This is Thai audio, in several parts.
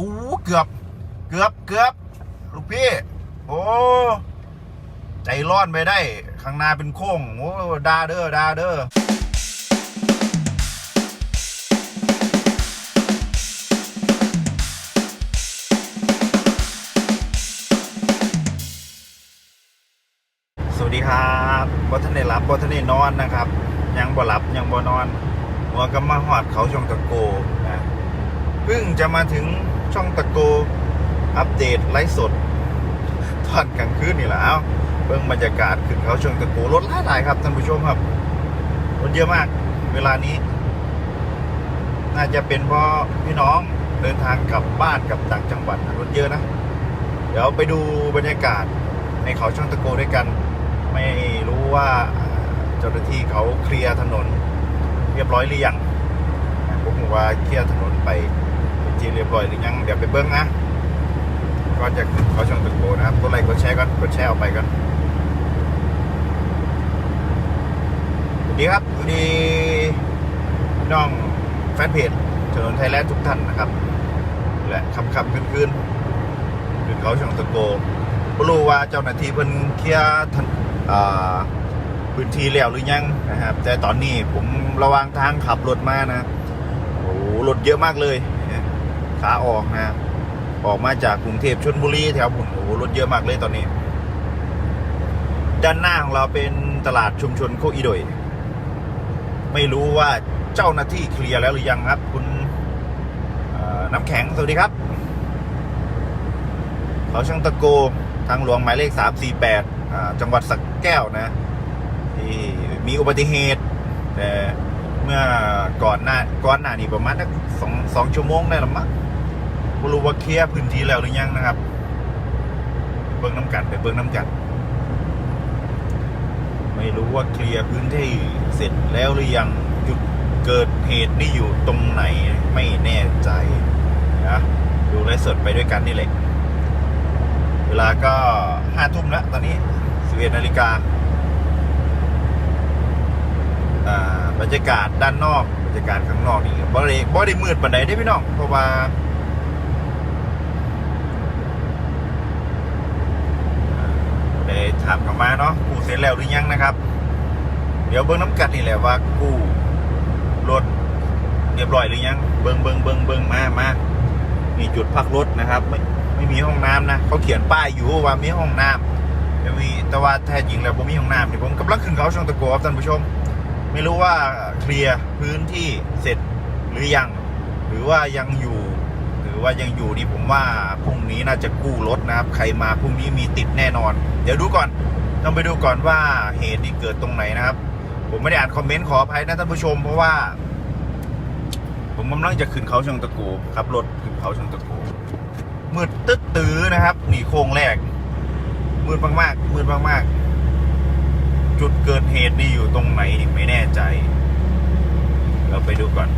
อู้เกือบ เกือบเกือบลูกพี่ โอ้ใจร้อนไปได้ ข้างหน้าเป็นโค้งโอ้ดาเด้อดาเด้อสวัสดีครับบอทันรับบอทันนอนนะครับ ยังบ่หลับยังบ่นอนหัวก็มาหอดเขาช่องตะโกนะเพิ่งจะมาถึง ช่องตะโก อัปเดตไลฟ์สดตอนกลางคืนนี่แหละเอ้าเบิ่งบรรยากาศขึ้นเขาช่องตะโกรถหลายๆครับท่านผู้ชมครับรถเยอะมาก เวลานี้ น่าจะเป็นเพราะพี่น้องเดินทางกลับบ้านกลับต่างจังหวัดรถเยอะนะ เดี๋ยวไปดูบรรยากาศในเขาช่องตะโกด้วยกัน ไม่รู้ว่าเจ้าหน้าที่เขาเคลียร์ถนน เรียบร้อยหรือยังผมว่าเคลียร์ถนนไป ที่เรียบร้อยหรือยังเดี๋ยวไปเบิ้งนะก่อนจะเขาช่องตะโกนะครับกดไลค์กดแชร์ก่อนกดแชร์ออกไปก่อนสวัสดีครับสวัสดีน้องแฟนเพจถนนไทยแลนด์ทุกท่านนะครับ และคำคำคืนคืนขึ้นเขาช่องตะโกไม่รู้ว่าเจ้าหน้าที่เพิ่นเคลียร์ถนอ่าพื้นที่แล้วหรือยังนะครับ แต่ตอนนี้ผมระวังทางขับรถมานะโอ้โหรถเยอะมากเลย ขาออกนะออกมาจากกรุงเทพชลบุรีแถวผมโอ้โหรถเยอะมากเลยตอนนี้ ด้านหน้าของเราเป็นตลาดชุมชนโคอีโดย ไม่รู้ว่าเจ้าหน้าที่เคลียร์แล้วหรือยังครับ คุณน้ำแข็งสวัสดีครับ เขาช่างตะโกทางหลวงหมายเลข 348อ่าจังหวัดสักแก้วนะที่มีอุบัติเหตุแต่เมื่อก่อนหน้าก่อนหน้านี้ประมาณสักสองสองชั่วโมงได้หรือมั้ง ไม่รู้ว่าเคลียร์พื้นที่แล้วหรือยังนะครับ เบิ้งน้ำกันไปเบิ้งน้ำกันไม่รู้ว่าเคลียร์พื้นที่เสร็จแล้วหรือยังจุดเกิดเหตุนี่อยู่ตรงไหนไม่แน่ใจนะดูไลฟ์สดไปด้วยกันนี่แหละเวลาก็ห้าทุ่มแล้วตอนนี้สิบเอ็ดนาฬิกาอ่าบรรยากาศด้านนอกบรรยากาศข้างนอกนี่บ่ได้บ่ได้มืดปานใดได้พี่น้องเพราะว่าอ่าได้ ถามกลับมาเนาะกู้เสร็จแล้วหรือยังนะครับ เดี๋ยวเบิ้งน้ำกัดนี่แหละว่ากู้รถเรียบร้อยหรือยัง เบิ้งเบิ้งเบิ้งเบิ้งมามามีจุดพักรถนะครับ ไม่ไม่มีห้องน้ำนะเขาเขียนป้ายอยู่ว่ามีห้องน้ำแต่มีแต่ว่าแท้จริงแล้วผมมีห้องน้ำเนี่ยผมกำลังขึ้นเขาช่องตะโกครับท่านผู้ชม ไม่รู้ว่าเคลียร์พื้นที่เสร็จหรือยัง หรือว่ายังอยู่ รือว่ายังอยู่นี่ผมว่าพรุ่งนี้น่าจะกู้รถนะครับ ใครมาพรุ่งนี้มีติดแน่นอน เดี๋ยวดูก่อนต้องไปดูก่อนว่าเหตุนี่เกิดตรงไหนนะครับ ผมไม่ได้อ่านคอมเมนต์ขออภัยนะท่านผู้ชม เพราะว่า ผมกำลังจะขึ้นเขาช่องตะโกขับรถขึ้นเขาช่องตะโกมืดตึ๊ดตื้อนะครับหนีโค้งแรกมืดมากๆมืดมากๆ จุดเกิดเหตุนี่อยู่ตรงไหนไม่แน่ใจ เราไปดูก่อน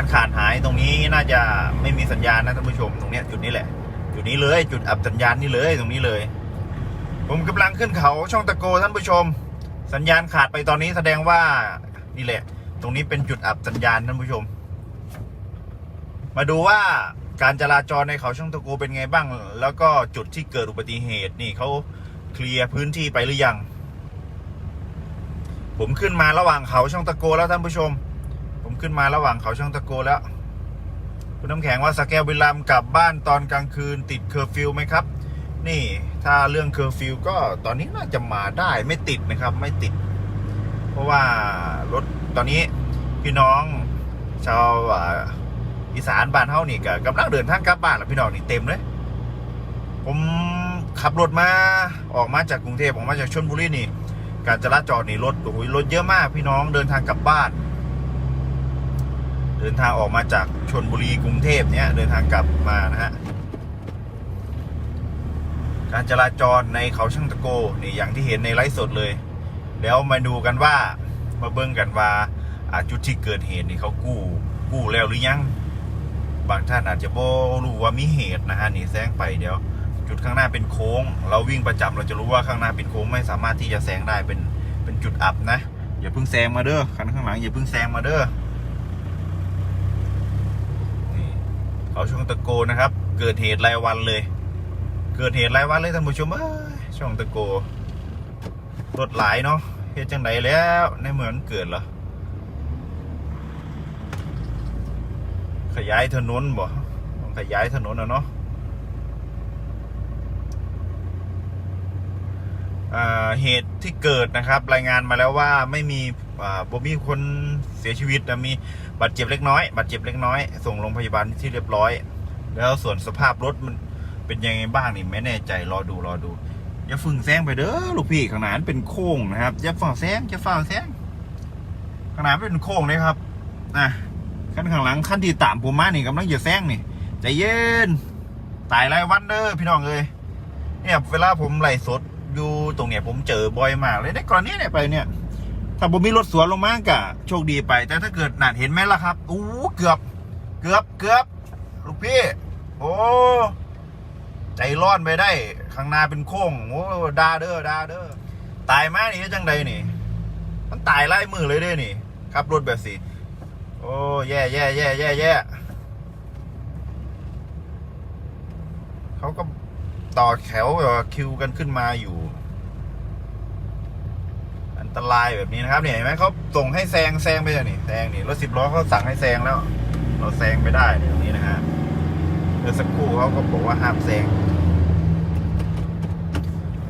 สัญญาณขาดหายตรงนี้น่าจะไม่มีสัญญาณนะท่านผู้ชมตรงเนี้ยจุดนี้แหละ จุดนี้เลยจุดอับสัญญาณนี่เลยตรงนี้เลย ผมกำลังขึ้นเขาช่องตะโกท่านผู้ชม สัญญาณขาดไปตอนนี้แสดงว่านี่แหละ ตรงนี้เป็นจุดอับสัญญาณท่านผู้ชม มาดูว่าการจราจรในเขาช่องตะโกเป็นไงบ้าง แล้วก็จุดที่เกิดอุบัติเหตุนี่เขาเคลียร์พื้นที่ไปหรือยัง ผมขึ้นมาระหว่างเขาช่องตะโกแล้วท่านผู้ชม ขึ้นมาระหว่างเขาช่องตะโกแล้ว คุณน้ำแข็งว่าสแกลวิลลัมกลับบ้านตอนกลางคืนติดเคอร์ฟิวไหมครับ นี่ถ้าเรื่องเคอร์ฟิวก็ตอนนี้น่าจะมาได้ไม่ติดนะครับ ไม่ติด เพราะว่ารถตอนนี้พี่น้องชาวอ่าอีสานบ้านเฮานี่ก็กำลังเดินทางกลับบ้านแล้วพี่น้องนี่เต็มเลย ผมขับรถมาออกมาจากกรุงเทพออกมาจากชลบุรีนี่ การจราจรนี่รถโอ้ยรถเยอะมากพี่น้องเดินทางกลับบ้าน เดินทางออกมาจากชนบุรีกรุงเทพเนี่ยเดินทางกลับมานะฮะการจราจรในเขาช่างตะโกนี่อย่างที่เห็นในไลฟ์สดเลย แล้วมาดูกันว่ามาเบิ่งกันว่าจุดที่เกิดเหตุนี่เขากู้กู้แล้วหรือยัง บางท่านอาจจะบ่รู้ว่ามีเหตุนะฮะนี่แซงไปเดี๋ยว จุดข้างหน้าเป็นโค้ง เราวิ่งประจำเราจะรู้ว่าข้างหน้าเป็นโค้งไม่สามารถที่จะแซงได้เป็นเป็นจุดอับนะอย่าเพิ่งแซงมาเด้อคันข้างหลังอย่าเพิ่งแซงมาเด้อ เขาช่องตะโกนะครับ เกิดเหตุรายวันเลย เกิดเหตุรายวันเลยท่านผู้ชมเอ้ยช่องตะโกรถหลายเนาะเหตุจังไดแล้วในเหมือนเกิดเหรอขยายถนนบ่ขยายถนนนะเนาะอ่า เหตุที่เกิดนะครับ รายงานมาแล้วว่าไม่มีบ่มีคนเสียชีวิตนะมีบาดเจ็บเล็กน้อยบาดเจ็บเล็กน้อยส่งโรงพยาบาลที่เรียบร้อย แล้วส่วนสภาพรถมันเป็นยังไงบ้างนี่ไม่แน่ใจรอดูรอดูอย่าฝึ่งแซงไปเด้อลูกพี่ข้างหน้านเป็นโค้งนะครับอย่าฝ่าแซงอย่าฝ่าแซงข้างหน้านเป็นโค้งเลยครับอะขั้นข้างหลังขั้นที่ตามผมมานี่กำลังจะแซงนี่ใจเย็นตายรายวันเด้อพี่น้องเลยเนี่ยเวลาผมไล่สด อยู่ตรงเนี้ยผมเจอบ่อยมากเลยในกรณีเนี่ยไปเนี่ย ถ้าผมมีรถสวนลงมากะโชคดีไป แต่ถ้าเกิดหนาเห็นไหมล่ะครับอู้เกือบ เกือบเกือบลูกพี่ โอ้ใจร้อนไปได้ ข้างหน้าเป็นโค้งโอ้ดาเด้อดาเด้อตายมากนี่จังใดนี่ มันตายไล่มือเลยเด้นี่ขับรถแบบสิโอ้แย่แย่แย่แย่แย่เขาก็ต่อแถวคิวกันขึ้นมาอยู่ ตรายแบบนี้นะครับเนี่ยเห็นไหมเขาส่งให้แซงแซงไปเลยนี่แซงนี่รถสิบล้อเขาสั่งให้แซงแล้ว เราแซงไม่ได้เนี่ยตรงนี้นะฮะเมื่อสักครู่เขาก็บอกว่าห้ามแซง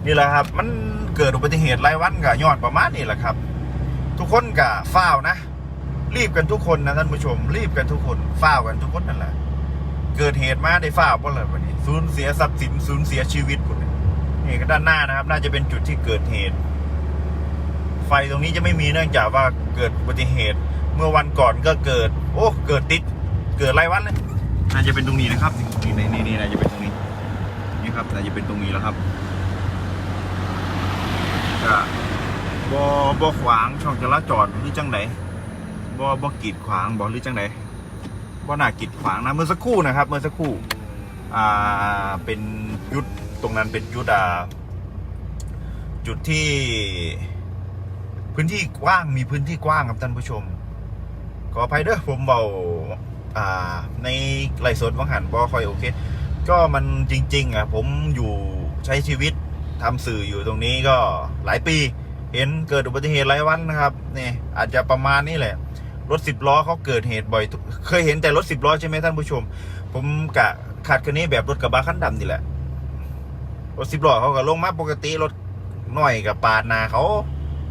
นี่แหละครับ มันเกิดอุบัติเหตุรายวันกับยอดประมาณนี้แหละครับ ทุกคนกับฝ้าวนะ รีบกันทุกคนนะท่านผู้ชม รีบกันทุกคนฝ้าวกันทุกคนนั่นแหละ เกิดเหตุมาได้ฝ้าวเพราะอะไรวันนี้สูญเสียทรัพย์สินสูญเสียชีวิตหมดนี่ก็ด้านหน้านะครับ น่าจะเป็นจุดที่เกิดเหตุ ไฟตรงนี้จะไม่มีเนื่องจากว่าเกิดอุบัติเหตุ เมื่อวันก่อนก็เกิด โอ้เกิดติดเกิดไรวันเลยน่าจะเป็นตรงนี้นะครับนี่นี่นี่นี่น่าจะเป็นตรงนี้นี่ครับน่าจะเป็นตรงนี้แล้วครับก็บอบอขวางช่องจราจรหรือจังไหนบอบอกีดขวางบอหรือจังไหนบอหน้ากีดขวางนะเมื่อสักครู่นะครับ เมื่อสักครู่อ่าเป็นยุดตรงนั้นเป็นยุดอ่าจุดที่ พื้นที่กว้างมีพื้นที่กว้างครับท่านผู้ชม ขออภัยเด้อผมเบาอ่า ในไลฟ์สดวังหันบอคอยโอเค ก็มันจริง ๆ อะ ผมอยู่ใช้ชีวิตทำสื่ออยู่ตรงนี้ก็หลายปี เห็นเกิดอุบัติเหตุหลายวันนะครับเนี่ยอาจจะประมาณนี้แหละรถสิบล้อเขาเกิดเหตุบ่อย เคยเห็นแต่รถสิบล้อใช่ไหมท่านผู้ชม ผมกะขัดคันนี้แบบรถกระบะคันดำนี่แหละรถสิบล้อเขาก็ลงมาปกติรถหน่อยกับปาดนาเขา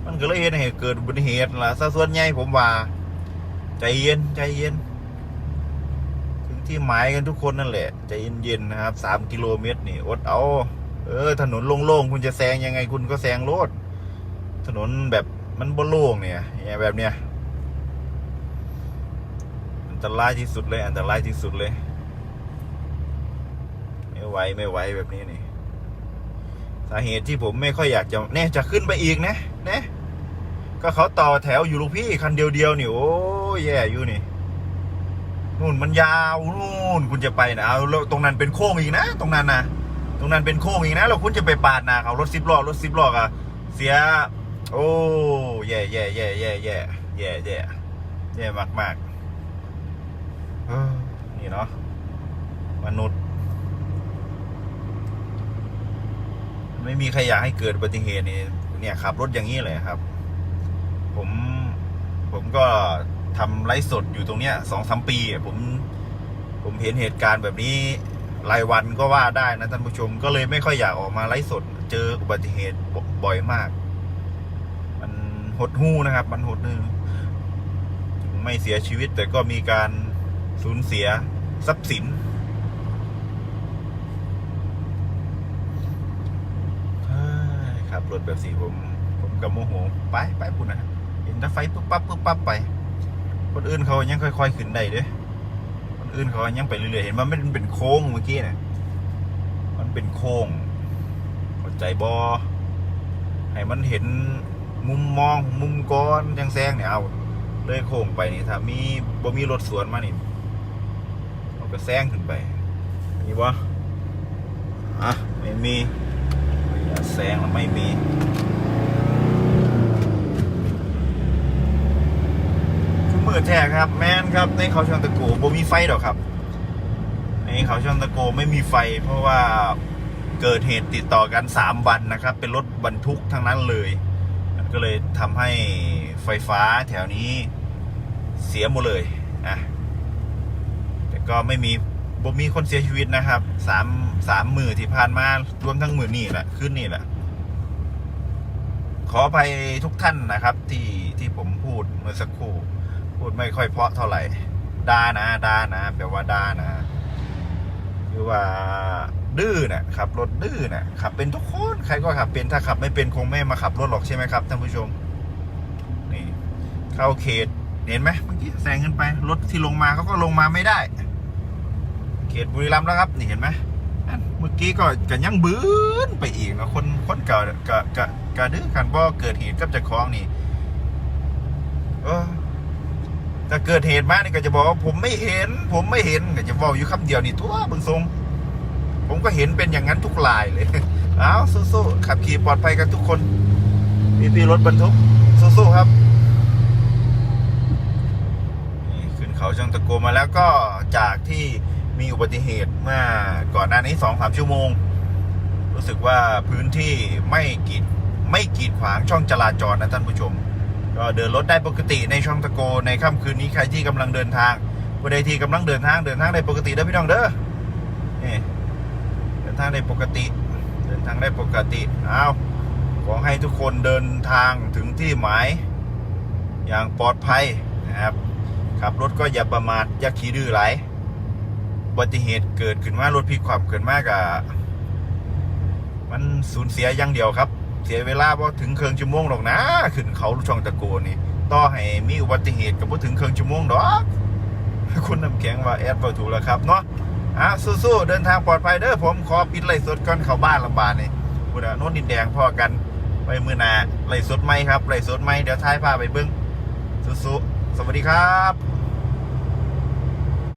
มันก็เลยเห็นให้เกิดอุบัติเหตุล่ะซะส่วนใหญ่ผมว่า ใจเย็นใจเย็น ถึงที่หมายกันทุกคนนั่นแหละ ใจเย็นๆนะครับสามกิโลเมตรนี่อดเอา เออ ถนนโล่งๆคุณจะแซงยังไงคุณก็แซงรถถนนแบบมันบ่โล่งเนี่ยเนี่ยแบบเนี้ยอันตรายที่สุดเลยอันตรายที่สุดเลย ไม่ไหวไม่ไหวแบบนี้นี่สาเหตุที่ผมไม่ค่อยอยากจะเนี่ยจะขึ้นไปอีกนะ นะก็เขาต่อแถวอยู่ลูกพี่คันเดียวๆนี่โอ้ยแย่อยู่นี่นู่นมันยาวนู่นคุณจะไปนะเอาตรงนั้นเป็นโค้งอีกนะ ตรงนั้นนะตรงนั้นเป็นโค้งอีกนะแล้วคุณจะไปปาดนาเขารถสิบล้อรถสิบล้ออะเสีย โอ้แย่แย่แย่แย่แย่แย่แย่แย่มากมากๆนี่เนาะมนุษย์ ไม่มีใครอยากให้เกิดอุบัติเหตุนี่เนี่ยขับรถอย่างนี้เลยครับ ผมผมก็ทำไลฟ์สดอยู่ตรงเนี้ยสองสามปี ผมผมเห็นเหตุการณ์แบบนี้รายวันก็ว่าได้นะท่านผู้ชมก็เลยไม่ค่อยอยากออกมาไลฟ์สด เจออุบัติเหตุบ่อยมาก มันหดหู้นะครับ มันหดหู้ไม่เสียชีวิตแต่ก็มีการสูญเสียทรัพย์สิน เฮ้ย ขับรถแบบสีผมผมกับโมโหไปไปพูดนะเห็นถ้าไฟปุ๊บปั๊บปุ๊บปั๊บไป คนอื่นเขายังค่อยๆขึ้นได้เด้อคนอื่นเขายังไปเรื่อยๆเห็นว่ามันเป็นโค้งเมื่อกี้เนี่ยมันเป็นโค้งเข้าใจบอให้มันเห็นมุมมองมุมก้อนจังแซงเนี่ยเอาเลยโค้งไปนี่ถ้ามีบ่มีรถสวนมานี่เราก็แซงขึ้นไปมีบ่อะไม่มี แซงแล้วไม่มีคือมืดแท้ครับ แม่นครับในเขาชางตะโกบ่มีไฟดอกครับในเขาช่องตะโกไม่มีไฟ เพราะว่าเกิดเหตุติดต่อกันสามวันนะครับ เป็นรถบรรทุกทั้งนั้นเลยก็เลยทำให้ไฟฟ้าแถวนี้เสียหมดเลยอะแต่ก็ไม่มี บ่มีคนเสียชีวิตนะครับสามสามมือที่ผ่านมารวมทั้งมือนี่แหละขึ้นนี่แหละ ขออภัยทุกท่านนะครับ ที่ที่ผมพูดเมื่อสักครู่ พูดไม่ค่อยเพาะเท่าไหร่ดานะดานะแปลว่าดานะคือว่าดื้อนะขับรถดื้อนะขับเป็นทุกคนใครก็ขับเป็นถ้าขับไม่เป็นคงไม่มาขับรถหรอกใช่ไหมครับท่านผู้ชมนี่เข้าเขตเห็นไหมเมื่อกี้แซงขึ้นไปรถที่ลงมาเขาก็ลงมาไม่ได้ เขตบุรีรัมย์แล้วครับ นี่เห็นไหมเมื่อกี้ก็กันยังบื้นไปอีกนะคนคนเก่ากะกะกะดื้อกันบ่เกิดเหตุกับเจ้าของนี่เออถ้าเกิดเหตุมานี่ก็จะบอกว่าผมไม่เห็น ผมไม่เห็นก็จะบอกอยู่คำเดียวนี่ทั่วบึงทรง ผมก็เห็นเป็นอย่างนั้นทุกลายเลยเอาสู้ๆขับขี่ปลอดภัยกันทุกคนพี่พี่ๆรถบรรทุกสู้ๆครับขึ้นเขาช่างตะโกมาแล้วก็จากที่ มีอุบัติเหตุเมื่อก่อนหน้านี้สองสามชั่วโมง รู้สึกว่าพื้นที่ไม่กีดไม่กีดขวางช่องจราจรนะท่านผู้ชม ก็เดินรถได้ปกติในช่องตะโกในค่ำคืนนี้ใครที่กำลังเดินทางผู้ใดที่กำลังเดินทางเดินทางได้ปกติเด้อพี่น้องเด้อนี่เดินทางได้ปกติ เดินทางได้ปกติเอาขอให้ทุกคนเดินทางถึงที่หมาย อย่างปลอดภัยนะครับขับรถก็อย่าประมาทอย่าขี่ดื้อไหล บัติเหตุเกิดขึ้นมารถพลิกความเกินมากอะมันสูญเสียอย่างเดียวครับ เสียเวลาพอถึงเครื่องชั่วโมงหรอกนะ ขึ้นเขาช่องตะโกนี่ต่อให้มีอุบัติเหตุกับพอถึงเครื่องชั่วโมงดอกคุณน้ำแข็งว่าแอดเบาถูกแล้วครับเนาะอะสู้ๆเดินทางปลอดภัยเด้อผมขอปิดไล่สดก่อนเข้าบ้านลำบากนี่คุณอะโน่นดินแดงพอกันไปมือหนาไล่สดไหมครับไล่สดไหมเดี๋ยวท้ายพาไปเบิ้งสู้ๆสวัสดีครับ